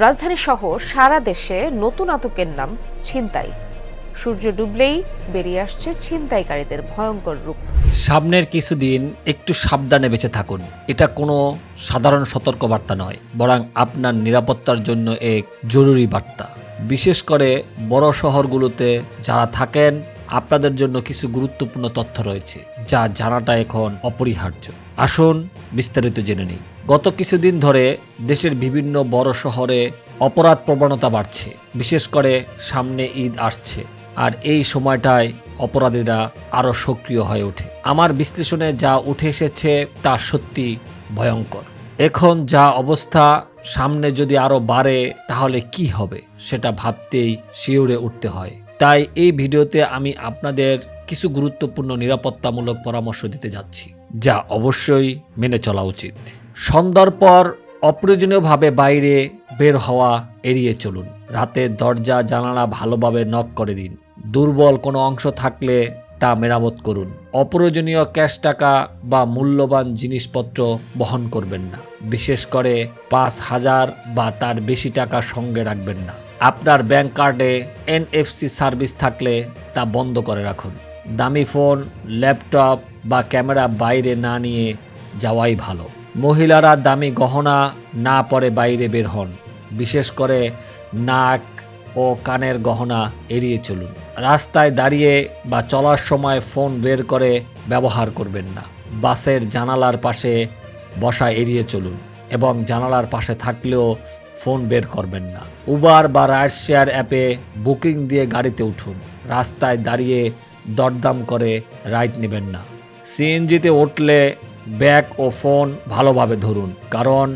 রাজধানী সহ সারা দেশে নতুন আতকের নাম ছিনতাই। সূর্য ডুবলেই বেরিয়ে আসছে ছিনতাইকারীদের ভয়ঙ্কর রূপ। সামনের কিছুদিন একটু সাবধানে বেঁচে থাকুন। এটা কোনো সাধারণ সতর্কবার্তা নয়, বরং আপনার নিরাপত্তার জন্য এক জরুরি বার্তা। বিশেষ করে বড় শহরগুলোতে যারা থাকেন আপনাদের জন্য কিছু গুরুত্বপূর্ণ তথ্য রয়েছে, যা জানাটা এখন অপরিহার্য। আসুন বিস্তারিত জেনে নিই। গত কিছুদিন ধরে দেশের বিভিন্ন বড় শহরে অপরাধ প্রবণতা বাড়ছে, বিশেষ করে সামনে ঈদ আসছে, আর এই সময়টায় অপরাধীরা আরও সক্রিয় হয়ে ওঠে। আমার বিশ্লেষণে যা উঠে এসেছে তা সত্যি ভয়ঙ্কর। এখন যা অবস্থা সামনে যদি আরও বাড়ে, তাহলে কি হবে, সেটা ভাবতেই শিউরে উঠতে হয়। তাই এই ভিডিওতে আমি আপনাদের কিছু গুরুত্বপূর্ণ নিরাপত্তামূলক পরামর্শ দিতে যাচ্ছি, যা অবশ্যই মেনে চলা উচিত। সন্ধ্যার পর অপ্রয়োজনীয়ভাবে বাইরে বের হওয়া এড়িয়ে চলুন। রাতে দরজা, জানালা ভালোভাবে নক করে দিন। দুর্বল কোনো অংশ থাকলে তা মেরামত করুন। অপ্রয়োজনীয় ক্যাশ টাকা বা মূল্যবান জিনিসপত্র বহন করবেন না। বিশেষ করে পাঁচ হাজার বা তার বেশি টাকা সঙ্গে রাখবেন না। আপনার ব্যাংক কার্ডে এনএফসি সার্ভিস থাকলে তা বন্ধ করে রাখুন। দামি ফোন, ল্যাপটপ বা ক্যামেরা বাইরে না নিয়ে যাওয়াই ভালো। মহিলারা দামি গহনা না পরে বাইরে বের হন। বিশেষ করে নাক ও কানের গহনা এড়িয়ে চলুন। রাস্তায় দাঁড়িয়ে বা চলার সময় ফোন বের করে ব্যবহার করবেন না। বাসের জানালার পাশে বসা এড়িয়ে চলুন এবং জানালার পাশে থাকলেও ফোন বের করবেন না। উবার বা রাইড শেয়ার অ্যাপে বুকিং দিয়ে গাড়িতে উঠুন। রাস্তায় দাঁড়িয়ে দরদাম করে রাইড নেবেন না। সিএনজিতে উঠলে ব্যাগ ও ফোন ভালোভাবে ধরুন, কারণ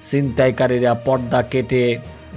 ছিনতাইকারীরা পর্দা কেটে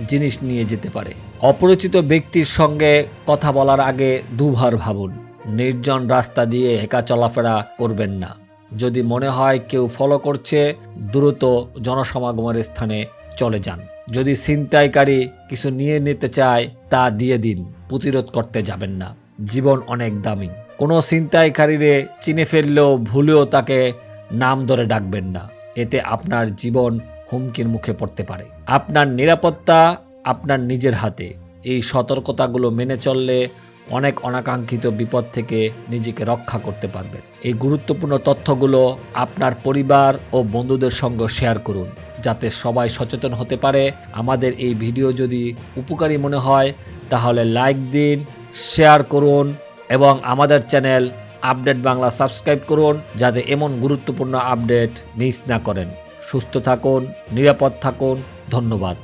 জিনিস নিয়ে যেতে পারে। অপরিচিত ব্যক্তির সঙ্গে কথা বলার আগে দুবার ভাবুন, নির্জন রাস্তা দিয়ে একা চলাফেরা করবেন না। যদি মনে হয় কেউ ফলো করছে, দ্রুত জনসমাগমের স্থানে চলে যান। যদি ছিনতাইকারী কিছু নিয়ে নিতে চায়, তা দিয়ে দিন, প্রতিরোধ করতে যাবেন না। জীবন অনেক দামি। কোনো ছিনতাইকারীরে চিনে ফেললেও ভুলেও তাকে নাম ধরে ডাকবেন না। এতে আপনার জীবন হুমকির মুখে পড়তে পারে। আপনার নিরাপত্তা আপনার নিজের হাতে। এই সতর্কতাগুলো মেনে চললে অনেক অনাকাঙ্ক্ষিত বিপদ থেকে নিজেকে রক্ষা করতে পারবেন। এই গুরুত্বপূর্ণ তথ্যগুলো আপনার পরিবার ও বন্ধুদের সঙ্গে শেয়ার করুন, যাতে সবাই সচেতন হতে পারে। আমাদের এই ভিডিও যদি উপকারী মনে হয়, তাহলে লাইক দিন, শেয়ার করুন এবং আমাদের চ্যানেল আপডেট বাংলা সাবস্ক্রাইব করুন, যাতে এমন গুরুত্বপূর্ণ আপডেট মিস না করেন। সুস্থ থাকুন, নিরাপদ থাকুন। ধন্যবাদ।